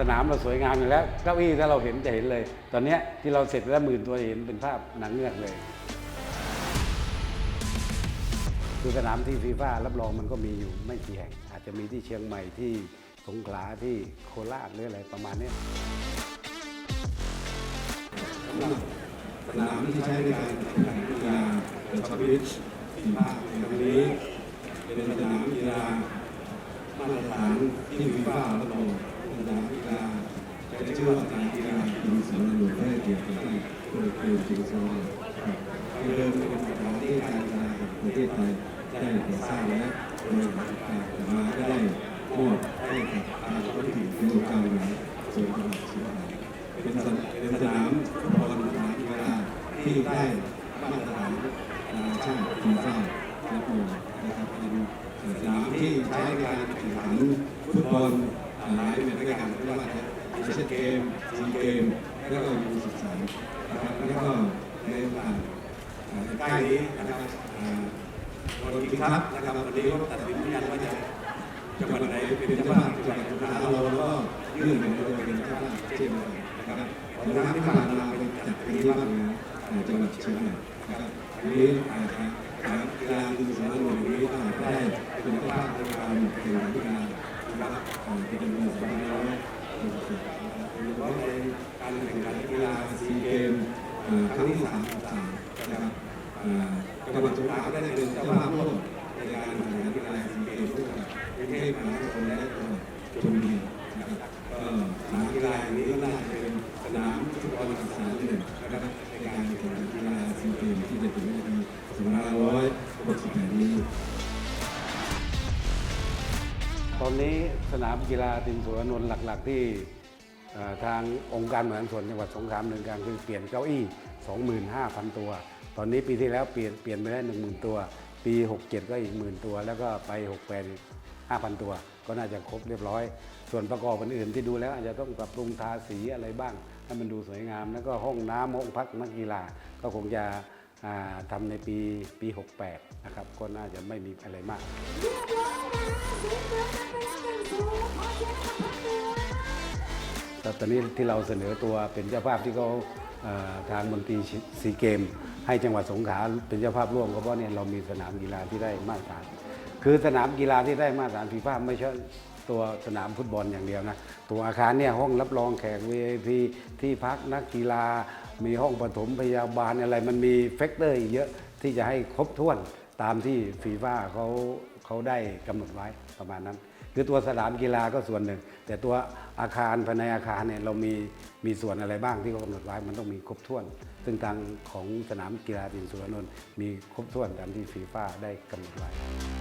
สนามเราสวยงามอยู่แล้วเก้าอี้ถ้าเราเห็นจะเห็นเลย ตอนนี้ที่เราเสร็จแล้วหมื่นตัวเห็นเป็นภาพหนังเงือกเลยคือสนามที่ฟีฟ่ารับรองมันก็มีอยู่ไม่กี่แห่ง อาจจะมีที่เชียงใหม่ที่สงขลาที่โคราชหรืออะไรประมาณนี้สนามที่ใช้ในการแข่งขันกีฬาเป็นช็อตพิชที่าในครั้งนี้ เป็นสนามกีฬามาตรฐานที่ฟีฟ่ารับรอง สนามกีฬาใช้ชื่อว่าสนามกีฬาทีมสวนหลวงได้เกียรติที่เพื่อเป็นจริงซอครับเดิมเป็นสถานที่การกีฬาแห่งประเทศไทยได้ก่อสร้างและโดยการต่อมาก็ได้มอบให้กับทางท้องถิ่นเป็นองค์การบริหารส่วนจังหวัดเชียงรายเป็นสนามเป็นสนามฟุตบอลสนามกีฬาที่ได้มาตรฐานนานาชาติฟีฟ่ารับรอนะครับเป็นสนามที่ใช้ในการแข่งขันฟุตบอล หลายเป็นด้วยกันไม่ว่าจะเชียนเกมซีเกม แล้วก็ยูสิบสามนะครับแล้วก็ในโอกาสใกล้นี้นะครับวันนี้ครับนะครับวันนี้ก็ตัดสินเหมือนกันว่าจะจังหวัดไหนเป็นเจ้าภาพจังหวัดสงขลาเราก็ยื่นเป็นตัวเป็นเจ้าภาพเช่นเดียวกันนะครับของน้ำที่ผ่านมาเป็นจัดเป็นที่บ้านนะจังหวัดเชียงใหม่นะครับวันนี้นะครับกีฬาดินสามหลวงนี้ก็ได้เป็นเจ้าภาพในการแข่งขันกีฬานะครับเป็นจำนวนสองร้อยหกสิบ โดยเฉพาะในการแข่งขันกีฬาซีเกมครั้งที่สามสามนะครับจังหวัดสงขลาได้เป็นเจ้าภาพร่วมในการแข่งขันกีฬาซีเกมด้วยกันกรุงเทพมหานครและจังหวัดชลบุรีนะครับก็สนามกีฬาแห่งนี้ก็น่าจะเป็นสนามฟุตบอลอันามหนึ่งนะครับในการแข่งขันกีฬาซีเกมที่จะถึงในปี2568นี้ตอนนี้สนามกีฬาตินสวนนนท์หลัก ๆ ที่ ทางองค์การบริหารส่วนจังหวัดสงขลาดำเนินการคือเปลี่ยนเก้าอี้ 25,000 ตัว ตอนนี้ปีที่แล้วเปลี่ยนเปลี่ยนไปได้10,000 ตัว ปี 67 ก็อีกหมื่นตัว แล้วก็ไป 68 อีก5,000 ตัว ก็น่าจะครบเรียบร้อย ส่วนประกอบอื่นๆที่ดูแล้วอาจจะต้องปรับปรุงทาสีอะไรบ้าง ให้มันดูสวยงาม แล้วก็ห้องน้ำห้องพักนักกีฬาก็คงจะอ่าทำในปีปี 68 นะครับ ก็น่าจะไม่มีอะไรมาก แล้วหนึ่งศูนย์ขอเสียงกับพักตัวแต่ตอนนี้ที่เราเสนอตัวเป็นเจ้าภาพที่เขาทางมนตรีซีเกม ให้จังหวัดสงขลาเป็นเจ้าภาพร่วมก็เพราะเนี่ยเรามีสนามกีฬาที่ได้มาตรฐาน คือสนามกีฬาที่ได้มาตรฐานฟีฟ่าไม่ใช่ตัวสนามฟุตบอลอย่างเดียวนะ ตัวอาคารเนี่ยห้องรับรองแขก VIP ที่พักนักกีฬา มีห้องปฐมพยาบาลอะไรมันมีแฟกเตอร์อีกเยอะที่จะให้ครบถ้วนตามที่ฟีฟ่าเขา เขาได้กำหนดไว้ประมาณนั้น คือตัวสนามกีฬาก็ส่วนหนึ่ง แต่ตัวอาคารภายในอาคารเนี่ยเรามีมีส่วนอะไรบ้างที่เขากำหนดไว้มันต้องมีครบถ้วน ซึ่งทางของสนามกีฬาดินสุรนนท์มีครบถ้วนตามที่ฟีฟ่าได้กำหนดไว้